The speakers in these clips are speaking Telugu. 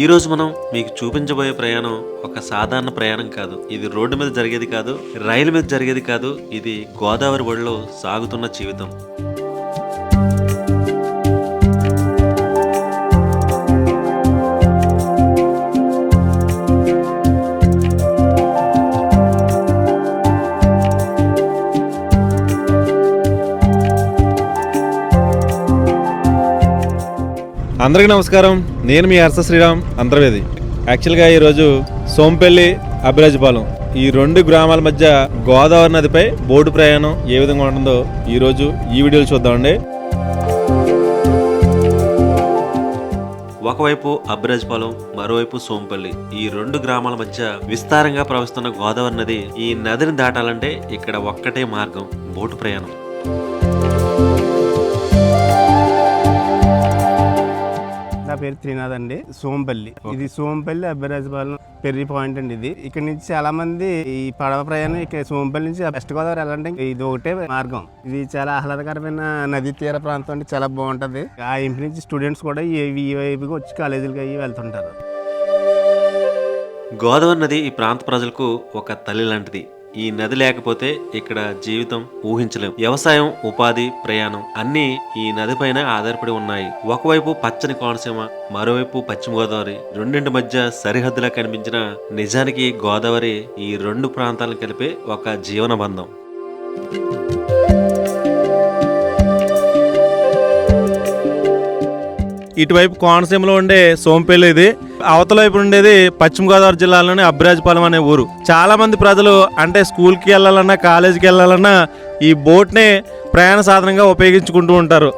ఈరోజు మనం మీకు చూపించబోయే ప్రయాణం ఒక సాధారణ ప్రయాణం కాదు. ఇది రోడ్డు మీద జరిగేది కాదు రైలు మీద జరిగేది కాదు. ఇది గోదావరి ఒడిలో సాగుతున్న జీవితం. అందరికీ నమస్కారం. నేను మీ హర్ష శ్రీరామ్ అంతర్వేది. యాక్చువల్గా ఈరోజు సోంపల్లి అభిరాజపాలెం ఈ రెండు గ్రామాల మధ్య గోదావరి నదిపై బోటు ప్రయాణం ఏ విధంగా ఉంటుందో ఈరోజు ఈ వీడియోలో చూద్దామండి. ఒకవైపు అబ్రాజ్పాలెం మరోవైపు సోంపల్లి ఈ రెండు గ్రామాల మధ్య విస్తారంగా ప్రవహిస్తున్న గోదావరి నది ఈ నదిని దాటాలంటే ఇక్కడ ఒక్కటే మార్గం బోటు ప్రయాణం. పేరు త్రినాథ్ అండి సోంపల్లి. ఇది సోంపల్లి అభ్యరాజపాలెం పెర్రి పాయింట్ అండి ఇది. ఇక్కడ నుంచి చాలా మంది ఈ పడవ ప్రయాణం ఇక్కడ సోంపల్లి నుంచి వెస్ట్ గోదావరి వెళ్ళాలంటే ఇది ఒకటే మార్గం. ఇది చాలా ఆహ్లాదకరమైన నదీ తీర ప్రాంతం అండి చాలా బాగుంటది. ఆ ఇంటి నుంచి స్టూడెంట్స్ కూడా ఈ ఈ వైపుకి వచ్చి కాలేజీలకి అయ్యి వెళ్తుంటారు. గోదావరి నది ఈ ప్రాంత ప్రజలకు ఒక తల్లి లాంటిది. ఈ నది లేకపోతే ఇక్కడ జీవితం ఊహించలేం. వ్యవసాయం ఉపాధి ప్రయాణం అన్నీ ఈ నదిపైన ఆధారపడి ఉన్నాయి. ఒకవైపు పచ్చని కోనసీమ మరోవైపు పశ్చిమ గోదావరి రెండింటి మధ్య సరిహద్దులా కనిపించిన నిజానికి గోదావరి ఈ రెండు ప్రాంతాలను కలిపే ఒక జీవన బంధం ఇటువైపు కోనసీమలో ఉండే సోంపేలు ఇది. అవతల వైపు ఉండేది పశ్చిమ గోదావరి జిల్లాలోని అబ్రాజ్పాలెం అనే ఊరు. చాలా మంది ప్రజలు అంటే స్కూల్కి వెళ్ళాలన్నా కాలేజీకి వెళ్ళాలన్నా ఈ బోట్ని ప్రయాణ సాధనంగా ఉపయోగించుకుంటూ ఉంటారు.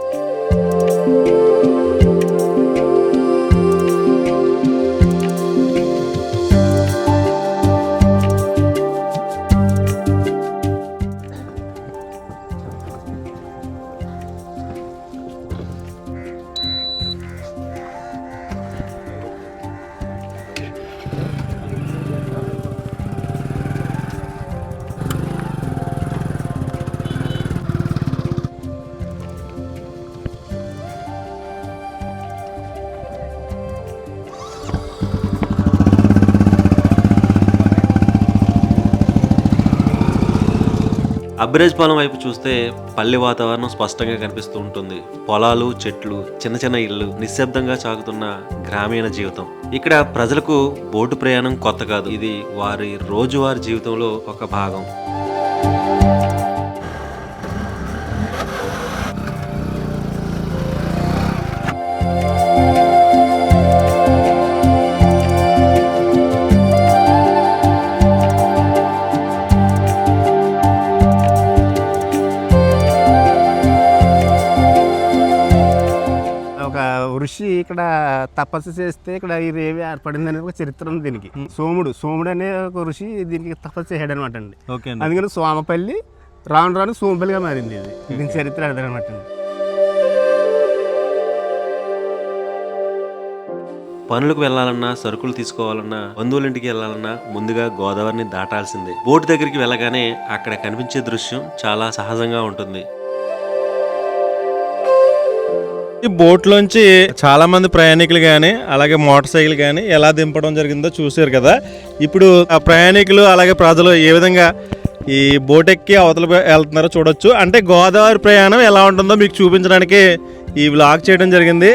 అబ్రేజ్పాలెం వైపు చూస్తే పల్లె వాతావరణం స్పష్టంగా కనిపిస్తూ ఉంటుంది. పొలాలు చెట్లు చిన్న చిన్న ఇళ్ళు నిశ్శబ్దంగా సాగుతున్న గ్రామీణ జీవితం. ఇక్కడ ప్రజలకు బోటు ప్రయాణం కొత్త కాదు. ఇది వారి రోజువారీ జీవితంలో ఒక భాగం. ఇక్కడ తపస్సు చేస్తే ఇక్కడ ఈ రేవి ఏర్పడింది అనేది ఒక చరిత్ర ఉంది దీనికి. సోముడు సోముడు అనే ఒక ఋషి దీనికి తపస్సు చేయడం అనమాట అండి. ఓకే అందుకని సోమపల్లి రాను రాను సోమపల్లిగా మారింది ఇది. దీని చరిత్ర అదనమాట అండి. పనులకు వెళ్ళాలన్నా సరుకులు తీసుకోవాలన్నా బంధువుల ఇంటికి వెళ్ళాలన్నా ముందుగా గోదావరిని దాటాల్సిందే. బోటు దగ్గరికి వెళ్ళగానే అక్కడ కనిపించే దృశ్యం చాలా సహజంగా ఉంటుంది. ఈ బోట్లోంచి చాలా మంది ప్రయాణికులు కానీ అలాగే మోటార్ సైకిల్ కానీ ఎలా దింపడం జరిగిందో చూశారు కదా. ఇప్పుడు ఆ ప్రయాణికులు అలాగే ప్రజలు ఏ విధంగా ఈ బోట్ ఎక్కి అవతల వెళ్తున్నారో చూడొచ్చు. అంటే గోదావరి ప్రయాణం ఎలా ఉంటుందో మీకు చూపించడానికి ఈ వ్లాగ్ చేయడం జరిగింది.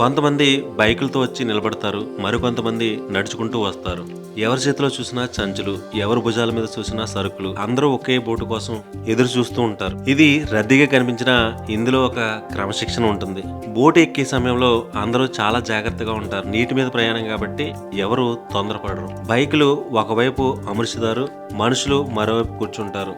కొంతమంది బైకులతో వచ్చి నిలబడతారు మరికొంతమంది నడుచుకుంటూ వస్తారు. ఎవరి చేతిలో చూసినా చంచులు ఎవరి భుజాల మీద చూసినా సరుకులు అందరూ ఒకే బోటు కోసం ఎదురు చూస్తూ ఉంటారు. ఇది రద్దీగా కనిపించినా ఇందులో ఒక క్రమశిక్షణ ఉంటుంది. బోటు ఎక్కే సమయంలో అందరూ చాలా జాగ్రత్తగా ఉంటారు. నీటి మీద ప్రయాణం కాబట్టి ఎవరు తొందరపడరు. బైకులు ఒకవైపు అమర్చుతారు మనుషులు మరోవైపు కూర్చుంటారు.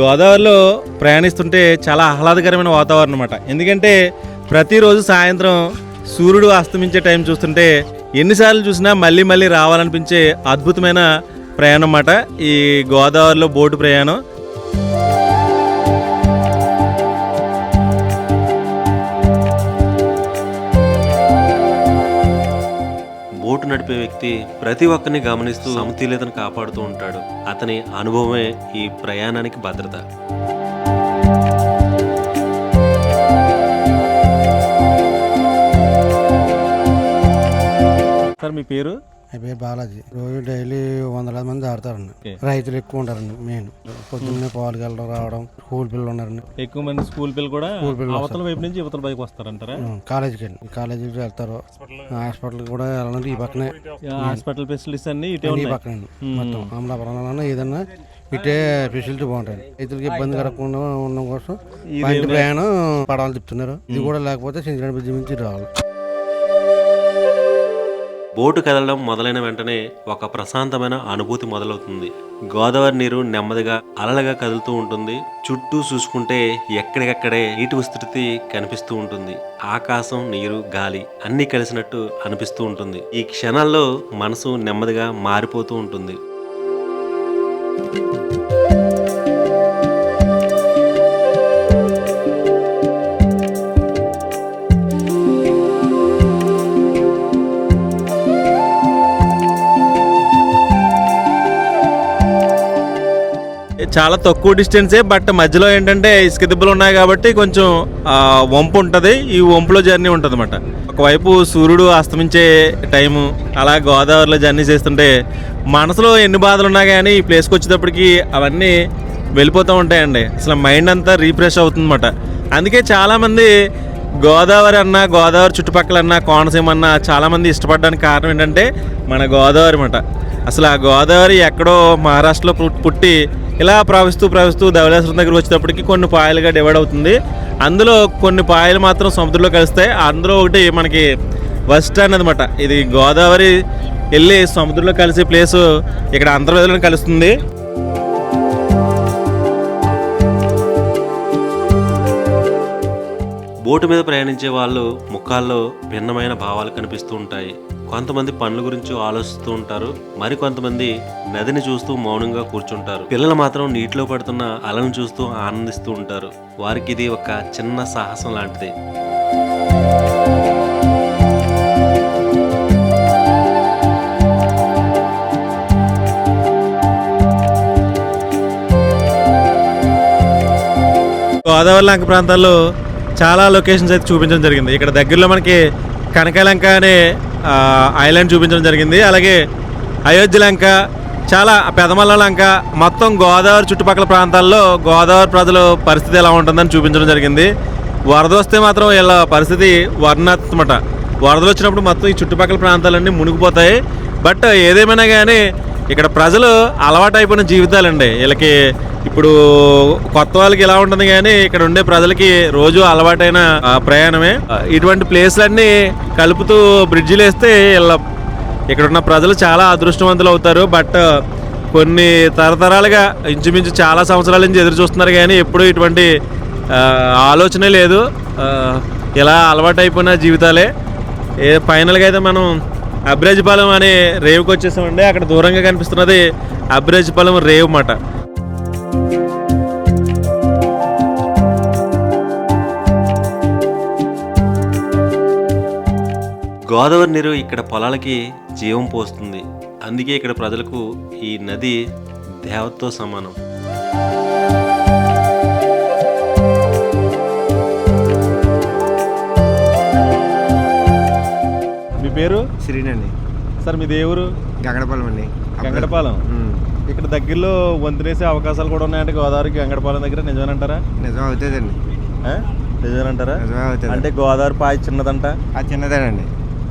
గోదావరిలో ప్రయాణిస్తుంటే చాలా ఆహ్లాదకరమైన వాతావరణం అనమాట ఎందుకంటే ప్రతిరోజు సాయంత్రం సూర్యుడు అస్తమించే టైం చూస్తుంటే ఎన్నిసార్లు చూసినా మళ్ళీ మళ్ళీ రావాలనిపించే అద్భుతమైన ప్రయాణం అన్నమాట. ఈ గోదావరిలో బోటు ప్రయాణం. బోటు నడిపే వ్యక్తి ప్రతి ఒక్కరిని గమనిస్తూ సమతుల్యతను కాపాడుతూ ఉంటాడు. అతని అనుభవమే ఈ ప్రయాణానికి భద్రత. సార్ మీ పేరు? నా పేరు బాలాజీ. రోజు డైలీ వందలాది మంది ఆడతారండి. రైతులు ఎక్కువ ఉంటారండి మెయిన్. పొద్దున్నే పాలు వెళ్ళడం రావడం స్కూల్ పిల్లలు ఉన్నారండి. ఎక్కువ మంది స్కూల్ పిల్లలు కూడా స్కూల్ పిల్లలు అవతల వైపు నుంచి యువతల వైపు వస్తారంటారా? కాలేజీకి వెళ్ళి కాలేజీకి వెళ్తారు. హాస్పిటల్కి కూడా వెళ్ళాలంటే ఈ పక్కనే. హాస్పిటల్ ఫెసిలిటీస్ అన్ని ఇటే ఈ పక్కనే మొత్తం అమలాపురం ఏదన్నా ఇటే ఫెసిలిటీ బాగుంటాయి రైతులకి ఇబ్బంది కలగకుండా ఉండడం కోసం ప్రయాణం పడవలు తిప్పుతున్నారు. ఇది కూడా లేకపోతే సింగరేణి బ్రిడ్జి నుంచి రావాలి. బోటు కదలడం మొదలైన వెంటనే ఒక ప్రశాంతమైన అనుభూతి మొదలవుతుంది. గోదావరి నీరు నెమ్మదిగా అలలుగా కదులుతూ ఉంటుంది. చుట్టూ చూసుకుంటే ఎక్కడికక్కడే నీటి విస్తృతి కనిపిస్తూ ఉంటుంది. ఆకాశం నీరు గాలి అన్నీ కలిసినట్టు అనిపిస్తూ ఉంటుంది. ఈ క్షణాల్లో మనసు నెమ్మదిగా మారిపోతూ ఉంటుంది. చాలా తక్కువ డిస్టెన్సే బట్ మధ్యలో ఏంటంటే ఇసుక దిబ్బలు ఉన్నాయి కాబట్టి కొంచెం వంపు ఉంటుంది. ఈ వంపులో జర్నీ ఉంటుంది అనమాట ఒకవైపు సూర్యుడు అస్తమించే టైము అలా గోదావరిలో జర్నీ చేస్తుంటే మనసులో ఎన్ని బాధలు ఉన్నా కానీ ఈ ప్లేస్కి వచ్చేటప్పటికి అవన్నీ వెళ్ళిపోతూ ఉంటాయండి. అసలు మైండ్ అంతా రీఫ్రెష్ అవుతుందన్నమాట. అందుకే చాలామంది గోదావరి అన్న గోదావరి చుట్టుపక్కల అన్న కోనసీమ అన్న చాలామంది ఇష్టపడడానికి కారణం ఏంటంటే మన గోదావరి అన్నమాట. అసలు ఆ గోదావరి ఎక్కడో మహారాష్ట్రలో పుట్టి ఇలా ప్రవహిస్తూ ప్రవహిస్తూ ధవళేశ్వరం దగ్గర వచ్చేటప్పటికి కొన్ని పాయలుగా డివైడ్ అవుతుంది. అందులో కొన్ని పాయలు మాత్రం సముద్రంలో కలుస్తాయి. అందులో ఒకటి మనకి వెస్ట్ అనమాట ఇది గోదావరి వెళ్ళి సముద్రంలో కలిసే ప్లేసు ఇక్కడ అంతర్వేదిలో కలుస్తుంది. బోటు మీద ప్రయాణించే వాళ్ళు ముఖాల్లో భిన్నమైన భావాలు కనిపిస్తూ ఉంటాయి. కొంతమంది పనుల గురించి ఆలోచిస్తూ ఉంటారు మరి కొంతమంది నదిని చూస్తూ మౌనంగా కూర్చుంటారు. పిల్లలు మాత్రం నీటిలో పడుతున్న అలను చూస్తూ ఆనందిస్తూ ఉంటారు. వారికి ఇది ఒక చిన్న సాహసం లాంటిది. గోదావరి లంక ప్రాంతాల్లో చాలా లొకేషన్స్ అయితే చూపించడం జరిగింది. ఇక్కడ దగ్గరలో మనకి కనకలంక అనే ఐలాండ్ చూపించడం జరిగింది. అలాగే అయోధ్య లంక చాలా పెదమల్ల లంక మొత్తం గోదావరి చుట్టుపక్కల ప్రాంతాల్లో గోదావరి ప్రజల పరిస్థితి ఎలా ఉంటుందని చూపించడం జరిగింది. వరద వస్తే మాత్రం వీళ్ళ పరిస్థితి వర్ణాత్మట వరదలు వచ్చినప్పుడు మొత్తం ఈ చుట్టుపక్కల ప్రాంతాలన్నీ మునిగిపోతాయి. బట్ ఏదేమైనా కానీ ఇక్కడ ప్రజలు అలవాటు అయిపోయిన జీవితాలండి. వీళ్ళకి ఇప్పుడు కొత్త వాళ్ళకి ఎలా ఉంటుంది కానీ ఇక్కడ ఉండే ప్రజలకి రోజు అలవాటైన ప్రయాణమే. ఇటువంటి ప్లేస్లన్నీ కలుపుతూ బ్రిడ్జిలు వేస్తే వీళ్ళ ఇక్కడ ఉన్న ప్రజలు చాలా అదృష్టవంతులు అవుతారు. బట్ కొన్ని తరతరాలుగా ఇంచుమించు చాలా సంవత్సరాల నుంచి ఎదురు చూస్తున్నారు కానీ ఎప్పుడూ ఇటువంటి ఆలోచనే లేదు. ఇలా అలవాటైపోయిన జీవితాలే. ఏ ఫైనల్గా అయితే మనం అబ్రేజ్పాలెం అనే రేవుకి వచ్చేసామండి అక్కడ దూరంగా కనిపిస్తున్నది అబ్రేజ్పాలెం రేవు మాట. గోదావరి నీరు ఇక్కడ పొలాలకి జీవం పోస్తుంది. అందుకే ఇక్కడ ప్రజలకు ఈ నది దేవతతో సమానం. మీ పేరు? శ్రీనండి సార్ మీ దేవురు గంగడపాలెం అండి. గంగడపాలెం? ఇక్కడ దగ్గరలో వంతునేసే అవకాశాలు కూడా ఉన్నాయంటే గోదావరికి గంగడపాలెం దగ్గర నిజమేనంటారా? నిజం అవుతుందండి ఆ? నిజమేనంటారా? నిజమే అవుతుంది అంటే గోదావరి పాయ చిన్నదంట? అది చిన్నదేనండి.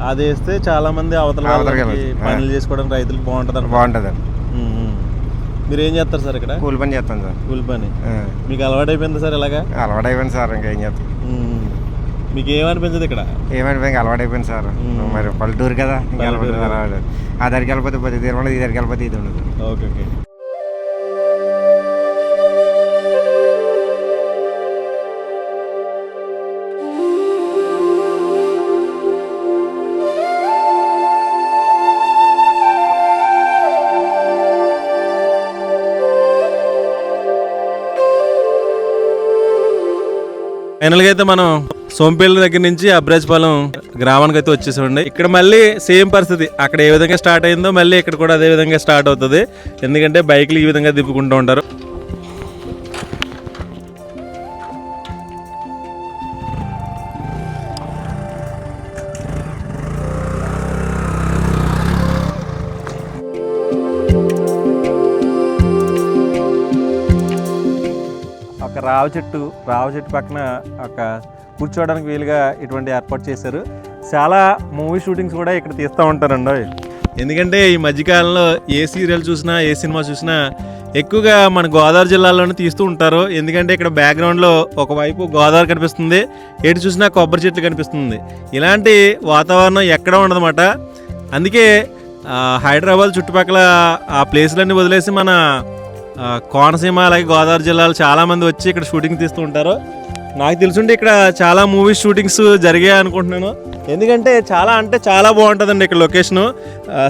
అది వేస్తే చాలా మంది అవతల వాళ్ళకి. పనులు చేసుకోవడానికి రైతులకు బాగుంటుంది బాగుంటుందండి. మీరు ఏం చేస్తారు సార్ ఇక్కడ? కూలి పని చేస్తాను సార్. కూలి పని. మీకు అలవాటు అయిపోయింది సార్ ఇలాగా? అలవాటు అయిపోయింది సార్ ఇంకా ఏం చేస్తాం. మీకు ఏమనిపించదు ఇక్కడ? ఏమైనా ఇంకా అలవాటు అయిపోయింది సార్. మరి పల్లెటూరు కదా ఇంకా అలవాటు ఆ దగ్గరికి వెళ్ళిపోతే ఉండదు ఈ దగ్గరికి వెళ్ళిపోతే ఇది ఉండదు. Okay okay. ఫైనల్గా అయితే మనం సోంపేళ్ళ దగ్గర నుంచి అబ్రాజ్పాలెం గ్రామానికి అయితే వచ్చేసామండి. ఇక్కడ మళ్ళీ సేమ్ పరిస్థితి. అక్కడ ఏ విధంగా స్టార్ట్ అయిందో మళ్ళీ ఇక్కడ కూడా అదే విధంగా స్టార్ట్ అవుతుంది. ఎందుకంటే బైక్లు ఈ విధంగా దిప్పుకుంటూ ఉంటారు. ఒక రావ చెట్టు రావ చెట్టు పక్కన ఒక కూర్చోవడానికి వీలుగా ఇటువంటి ఏర్పాటు చేశారు. చాలా మూవీ షూటింగ్స్ కూడా ఇక్కడ తీస్తూ ఉంటారండి ఎందుకంటే ఈ మధ్యకాలంలో ఏ సీరియల్ చూసినా ఏ సినిమా చూసినా ఎక్కువగా మన గోదావరి జిల్లాలోనే తీస్తూ ఉంటారు. ఎందుకంటే ఇక్కడ బ్యాక్గ్రౌండ్లో ఒకవైపు గోదావరి కనిపిస్తుంది ఎటు చూసినా కొబ్బరి చెట్లు కనిపిస్తుంది. ఇలాంటి వాతావరణం ఎక్కడ ఉండదన్నమాట. అందుకే హైదరాబాద్ చుట్టుపక్కల ఆ ప్లేస్లన్నీ వదిలేసి మన కోనసీమ అలాగే గోదావరి జిల్లాలో చాలామంది వచ్చి ఇక్కడ షూటింగ్ తీస్తూ ఉంటారు. నాకు తెలుసుంటే ఇక్కడ చాలా మూవీస్ షూటింగ్స్ జరిగాయి అనుకుంటున్నాను. ఎందుకంటే చాలా అంటే చాలా బాగుంటుందండి ఇక్కడ లొకేషను.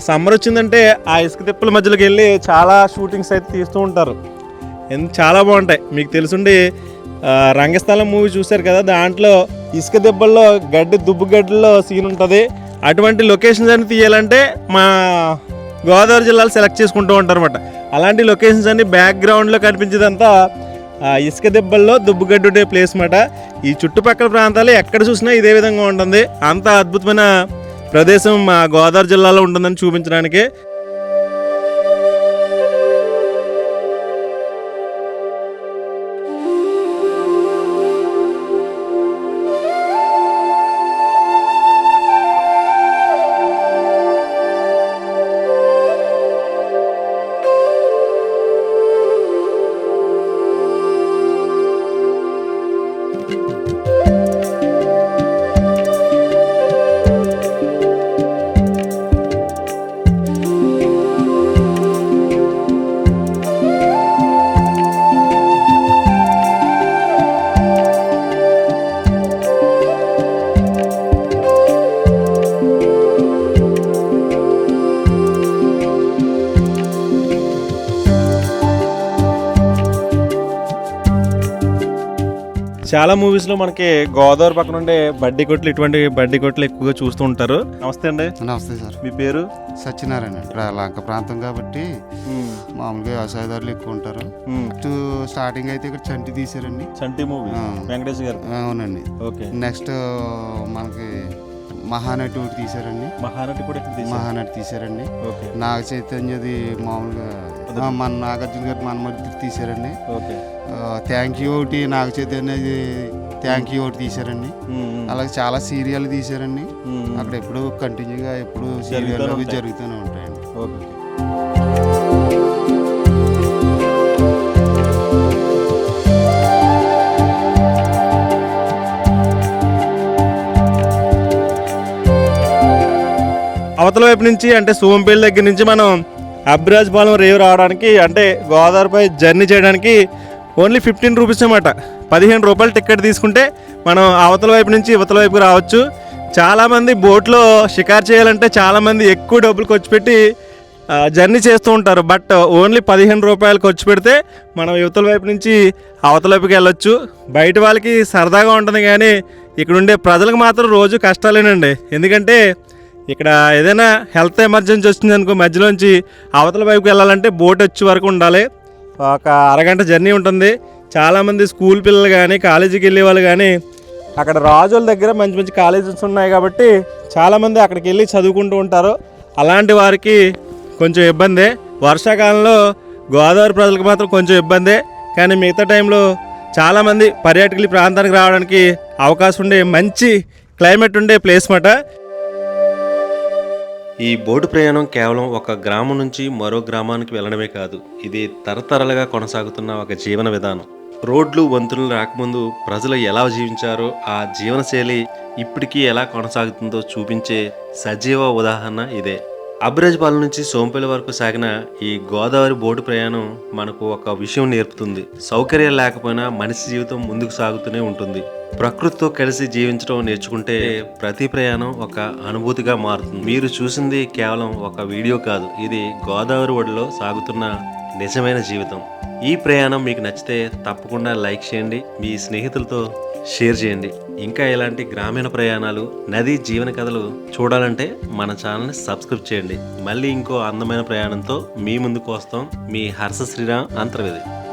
సమ్మర్ వచ్చిందంటే ఆ ఇసుక తిప్పల మధ్యలోకి వెళ్ళి చాలా షూటింగ్స్ అయితే తీస్తూ ఉంటారు. ఎంత చాలా బాగుంటాయి. మీకు తెలుసుండి రంగస్థలం మూవీ చూశారు కదా దాంట్లో ఇసుక దెబ్బల్లో గడ్డి దుబ్బు గడ్డల్లో సీన్ ఉంటుంది. అటువంటి లొకేషన్స్ అని తీయాలంటే మా గోదావరి జిల్లాలో సెలెక్ట్ చేసుకుంటూ ఉంటారు అనమాట అలాంటి లొకేషన్స్ అన్ని బ్యాక్గ్రౌండ్లో కనిపించేదంతా ఆ, ఇసుక దెబ్బల్లో దుబ్బుగడ్డు ఉండే ప్లేస్ మాట. ఈ చుట్టుపక్కల ప్రాంతాలు ఎక్కడ చూసినా ఇదే విధంగా ఉంటుంది. అంత అద్భుతమైన ప్రదేశం మా గోదావరి జిల్లాలో ఉంటుందని చూపించడానికి. చాలా మూవీస్లో మనకి గోదావరి పక్కన ఉండే బడ్డీ కొట్లు ఇటువంటి బడ్డీ కొట్లు ఎక్కువగా చూస్తూ ఉంటారు. నమస్తే అండి. నమస్తే సార్. మీ పేరు? సత్యనారాయణ అండి. ప్ర- లంక ప్రాంతం కాబట్టి మామూలుగా వ్యవసాయదారులు ఎక్కువ ఉంటారు. ఫస్ట్ స్టార్టింగ్ అయితే ఇక్కడ చంటి తీసారండి చంటి మూవీ. వెంకటేష్ గారు. అవునండి. ఓకే. నెక్స్ట్ మనకి మహానటి ఒకటి తీసారండి మహానటి కూడా ఇక్కడ. మహానటి తీసారండి నాగ చైతన్యది మామూలుగా మన నాగార్జున గారి మనమర్ది తీసారండి ఓకే. థ్యాంక్ యూ ఒకటి నాగ చైతన్యది థ్యాంక్ యూ ఒకటి తీసారండి మ్మ్. అలాగే చాలా సీరియల్ తీసారండి మ్మ్. అక్కడ ఎప్పుడు కంటిన్యూగా ఎప్పుడు సీరియల్ అవి. జరుగుతూనే ఉంటాయండి ఓకే అవతల వైపు నుంచి అంటే సోంపేట దగ్గర నుంచి మనం అబ్రాజ్పాలెం రేవు రావడానికి అంటే గోదావరిపై జర్నీ చేయడానికి ఓన్లీ ఫిఫ్టీన్ రూపీస్ అన్నమాట. పదిహేను రూపాయలు టికెట్ తీసుకుంటే మనం అవతల వైపు నుంచి ఇవతల వైపు రావచ్చు. చాలామంది బోట్లో షికారు చేయాలంటే చాలామంది ఎక్కువ డబ్బులు ఖర్చు పెట్టి జర్నీ చేస్తూ ఉంటారు. బట్ ఓన్లీ పదిహేను రూపాయలు ఖర్చు పెడితే మనం యువతల వైపు నుంచి అవతల వైపుకి వెళ్ళొచ్చు. బయట వాళ్ళకి సరదాగా ఉంటుంది కానీ ఇక్కడ ఉండే ప్రజలకు మాత్రం రోజు కష్టాలేనండి. ఎందుకంటే ఇక్కడ ఏదైనా హెల్త్ ఎమర్జెన్సీ వచ్చిందనుకో మధ్యలోంచి అవతల వైపుకి వెళ్ళాలంటే బోట్ వచ్చే వరకు ఉండాలి. ఒక అరగంట జర్నీ ఉంటుంది. చాలామంది స్కూల్ పిల్లలు కానీ కాలేజీకి వెళ్ళే వాళ్ళు కానీ అక్కడ రాజుల దగ్గర మంచి మంచి కాలేజెస్ ఉన్నాయి కాబట్టి చాలామంది అక్కడికి వెళ్ళి చదువుకుంటూ ఉంటారు. అలాంటి వారికి కొంచెం ఇబ్బందే. వర్షాకాలంలో గోదావరి ప్రజలకు మాత్రం కొంచెం ఇబ్బందే. కానీ మిగతా టైంలో చాలామంది పర్యాటకులు ప్రాంతానికి రావడానికి అవకాశం ఉండే మంచి క్లైమేట్ ఉండే ప్లేస్ మాట ఈ బోటు ప్రయాణం కేవలం ఒక గ్రామం నుంచి మరో గ్రామానికి వెళ్ళడమే కాదు ఇది తరతరాలుగా కొనసాగుతున్న ఒక జీవన విధానం. రోడ్లు వంతులు రాకముందు ప్రజలు ఎలా జీవించారో ఆ జీవనశైలి ఇప్పటికీ ఎలా కొనసాగుతుందో చూపించే సజీవ ఉదాహరణ ఇదే. అబ్రాజ్పాలెం నుంచి సోంపల్లి వరకు సాగిన ఈ గోదావరి బోటు ప్రయాణం మనకు ఒక విషయం నేర్పుతుంది. సౌకర్యాలు లేకపోయినా మనిషి జీవితం ముందుకు సాగుతూనే ఉంటుంది. ప్రకృతితో కలిసి జీవించడం నేర్చుకుంటే ప్రతి ప్రయాణం ఒక అనుభూతిగా మారుతుంది. మీరు చూసింది కేవలం ఒక వీడియో కాదు. ఇది గోదావరి ఒడిలో సాగుతున్న నిజమైన జీవితం. ఈ ప్రయాణం మీకు నచ్చితే తప్పకుండా లైక్ చేయండి. మీ స్నేహితులతో షేర్ చేయండి. ఇంకా ఇలాంటి గ్రామీణ ప్రయాణాలు నదీ జీవన కథలు చూడాలంటే మన ఛానల్ని సబ్స్క్రైబ్ చేయండి. మళ్ళీ ఇంకో అందమైన ప్రయాణంతో మీ ముందుకు వస్తాం. మీ హర్ష శ్రీరామ్ అంతర్వేది.